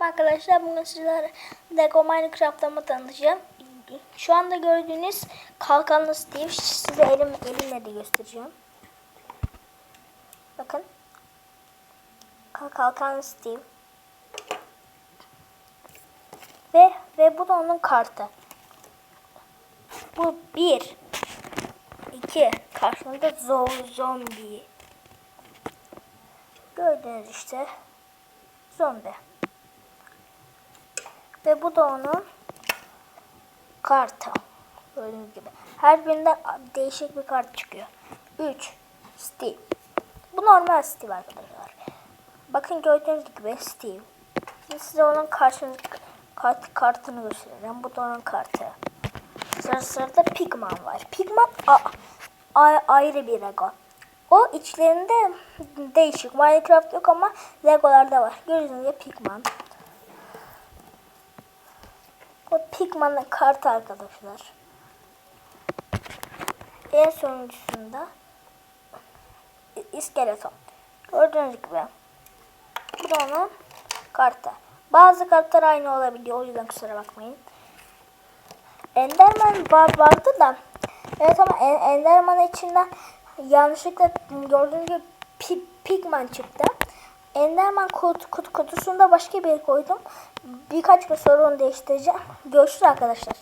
Merhaba arkadaşlar bugün sizlere Lego Minecraft'ımı tanıtacağım. Şu anda gördüğünüz kalkanlı Steve size elim, elimle de göstereceğim. Bakın. Kal- Kalkanlı Steve. Ve ve bu da onun kartı. Bu bir. iki. Karşımda zor zombi. Gördüğünüz işte zombi. Ve bu da onun kartı. Gördüğünüz gibi. Her birinden değişik bir kart çıkıyor. 3. Steve. Bu normal Steve arkadaşlar. Bakın gördüğünüz gibi Steve. Şimdi size onun karşınız, kart, kartını göstereceğim. Bu da onun kartı. Sıra sırada Pigman var. Pigman a, a- ayrı bir Lego. O içlerinde değişik. Minecraft yok ama Legolarda var. Gördüğünüz gibi Pigman. Bu Pigman'ın kartı arkadaşlar. En sonuncusunda iskeleton. Gördüğünüz gibi. Bu da onun kartı. Bazı kartlar aynı olabiliyor. O yüzden kusura bakmayın. Enderman var, vardı da. Evet ama En- Enderman içinden yanlışlıkla gördüğünüz gibi Pi- Pigman çıktı. Enderman kut, kut, kutusunda başka bir koydum. Birkaç sonra onu değiştireceğim. Görüşürüz arkadaşlar.